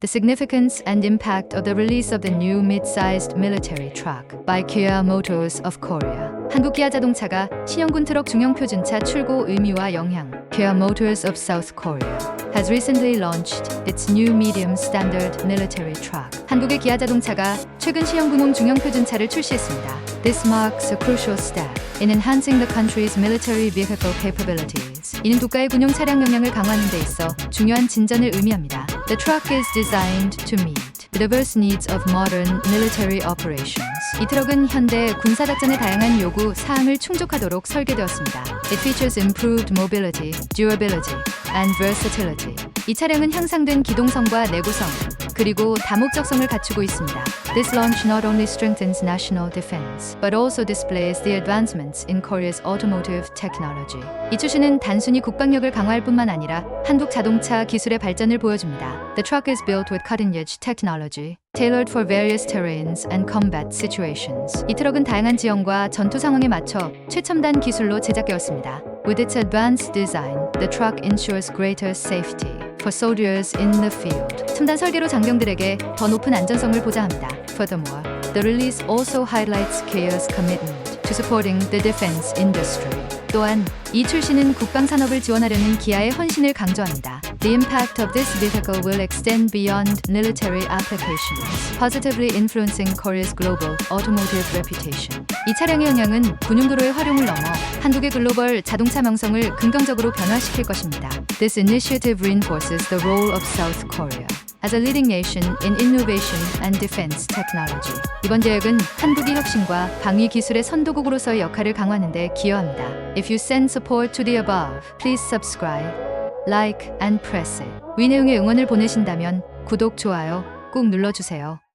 The significance and impact of the release of the new mid-sized military truck by Kia Motors of Korea. 한국 기아 자동차가 신형군 트럭 중형 표준차 출고 의미와 영향. Kia Motors of South Korea has recently launched its new medium standard military truck. 한국의 기아 자동차가 최근 신형군용 중형 표준차를 출시했습니다. This marks a crucial step in enhancing the country's military vehicle capabilities. 이는 국가의 군용 차량 역량을 강화하는 데 있어 중요한 진전을 의미합니다. The truck is designed to meet diverse needs of modern military operations. 이 트럭은 현대 군사작전의 다양한 요구 사항을 충족하도록 설계되었습니다. It features improved mobility, durability, and versatility. 이 차량은 향상된 기동성과 내구성, 그리고 다목적성을 갖추고 있습니다. This launch not only strengthens national defense, but also displays the advancements in Korea's automotive technology. 이 출시는 단순히 국방력을 강화할 뿐만 아니라 한국 자동차 기술의 발전을 보여줍니다. The truck is built with cutting-edge technology, tailored for various terrains and combat situations. 이 트럭은 다양한 지형과 전투 상황에 맞춰 최첨단 기술로 제작되었습니다. With its advanced design, the truck ensures greater safety for soldiers in the field. 첨단 설계로 장병들에게 더 높은 안전성을 보장합니다. Furthermore, the release also highlights Kia's commitment to supporting the defense industry. 또한 이 출시는 국방 산업을 지원하려는 기아의 헌신을 강조합니다. The impact of this vehicle will extend beyond military applications, positively influencing Korea's global automotive reputation. 이 차량의 영향은 군용도로의 활용을 넘어 한국의 글로벌 자동차 명성을 긍정적으로 변화시킬 것입니다. This initiative reinforces the role of South Korea as a leading nation in innovation and defense technology. 이번 계획은 한국의 혁신과 방위 기술의 선도국으로서의 역할을 강화하는 데 기여합니다. If you send support to the above, please subscribe, like and press it. 위 내용의 응원을 보내신다면 구독, 좋아요 꼭 눌러주세요.